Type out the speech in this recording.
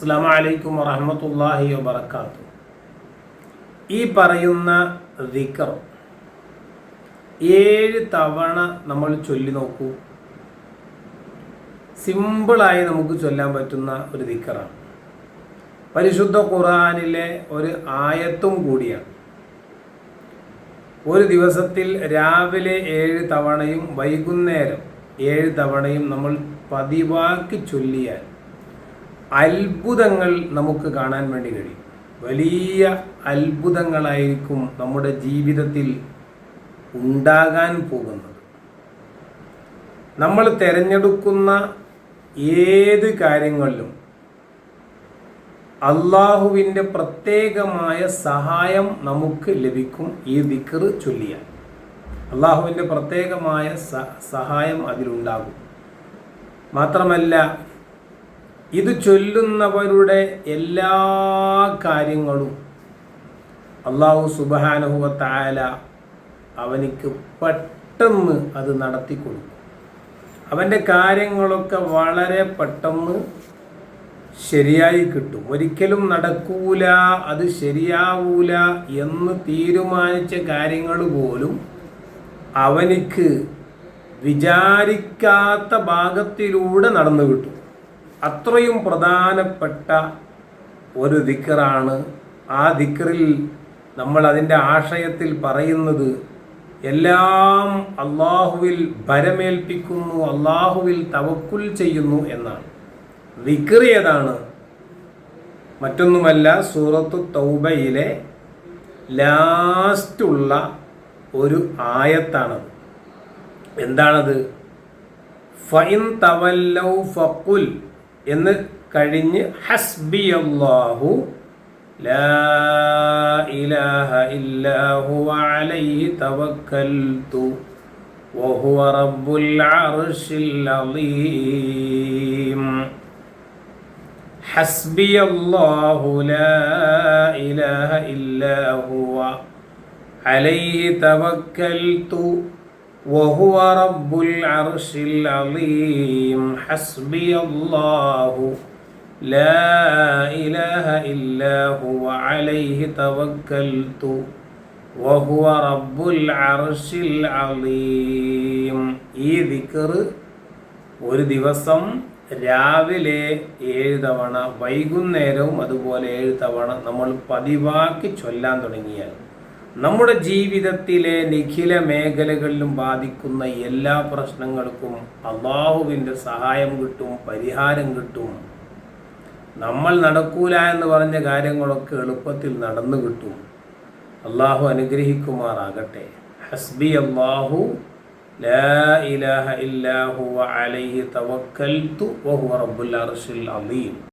അസ്സാം വലൈക്കും വറഹമത്തല്ലാഹി വബർക്കാത്തു ഈ പറയുന്ന ദിക്കർ ഏഴ് തവണ നമ്മൾ ചൊല്ലി നോക്കൂ. സിമ്പിളായി നമുക്ക് ചൊല്ലാൻ പറ്റുന്ന ഒരു ദിക്കറാണ്. പരിശുദ്ധ ഖുറാനിലെ ഒരു ആയത്തും കൂടിയാണ്. ഒരു ദിവസത്തിൽ രാവിലെ ഏഴ് തവണയും വൈകുന്നേരം ഏഴ് തവണയും നമ്മൾ പതിവാക്കി ചൊല്ലിയാൽ അത്ഭുതങ്ങൾ നമുക്ക് കാണാൻ വേണ്ടി കഴിയും. വലിയ അത്ഭുതങ്ങളായിരിക്കും നമ്മുടെ ജീവിതത്തിൽ ഉണ്ടാകാൻ പോകുന്നത്. നമ്മൾ തിരഞ്ഞെടുക്കുന്ന ഏത് കാര്യങ്ങളിലും അള്ളാഹുവിന്റെ പ്രത്യേകമായ സഹായം നമുക്ക് ലഭിക്കും ഈ ദിക്കറ് ചൊല്ലിയാൽ. അള്ളാഹുവിന്റെ പ്രത്യേകമായ സഹായം അതിലുണ്ടാകും. മാത്രമല്ല ഇത് ചൊല്ലുന്നവരുടെ എല്ലാ കാര്യങ്ങളും അള്ളാഹു സുബാനുഹുവത്തായ അവനിക്ക് പെട്ടെന്ന് അത് നടത്തി കൊടുക്കും. അവന്റെ കാര്യങ്ങളൊക്കെ വളരെ പെട്ടെന്ന് ശരിയായി കിട്ടും. ഒരിക്കലും നടക്കൂല അത് ശരിയാവൂല എന്ന് തീരുമാനിച്ച കാര്യങ്ങൾ പോലും അവനിക്ക് വിചാരിക്കാത്ത ഭാഗത്തിലൂടെ നടന്നു കിട്ടും. അത്രയും പ്രധാനപ്പെട്ട ഒരു ദിക്കറാണ്. ആ ദിക്കറിൽ നമ്മൾ അതിന്റെ ആശയത്തിൽ പറയുന്നത് എല്ലാം അള്ളാഹുവിൽ ഭരമേൽപ്പിക്കുന്നു അള്ളാഹുവിൽ തവക്കുൽ ചെയ്യുന്നു എന്നാണ്. ദിക്കർ മറ്റൊന്നുമല്ല സൂറത്ത് തൗബയിലെ ലാസ്റ്റുള്ള ഒരു ആയത്താണത്. എന്താണത്? ഫൈൻ തവല്ലൗ ഫക്കുൽ എന്ന് കഴിഞ്ഞ് ഹസ്ബി അള്ളാഹു ലാ ഇലാഹ അലൈഹി وهو رب العرش العظيم حسبي الله لا إله إلا هو عليه توكلت وهو رب العرش العظيم حسبي الله لا إله إلا هو عليه توكلت وهو رب العرش العظيم ഈ ദിക്കർ ഒരു ദിവസം രാവിലെ ഏഴ് തവണ വൈകുന്നേരവും അതുപോലെ ഏഴ് തവണ നമ്മൾ പതിവാക്കി ചൊല്ലാൻ തുടങ്ങിയാൽ നമ്മുടെ ജീവിതത്തിലെ നിഖില മേഖലകളിലും ബാധിക്കുന്ന എല്ലാ പ്രശ്നങ്ങൾക്കും അള്ളാഹുവിന്റെ സഹായം കിട്ടും പരിഹാരം കിട്ടും. നമ്മൾ നടക്കൂല എന്ന് പറഞ്ഞ കാര്യങ്ങളൊക്കെ എളുപ്പത്തിൽ നടന്നു കിട്ടും. അള്ളാഹു അനുഗ്രഹിക്കുമാറാകട്ടെ. ഹസ്ബി അള്ളാഹു അലൈഹി തവക്കൽ വഹു റബ്ബുൽ അർഷിൽ അലീം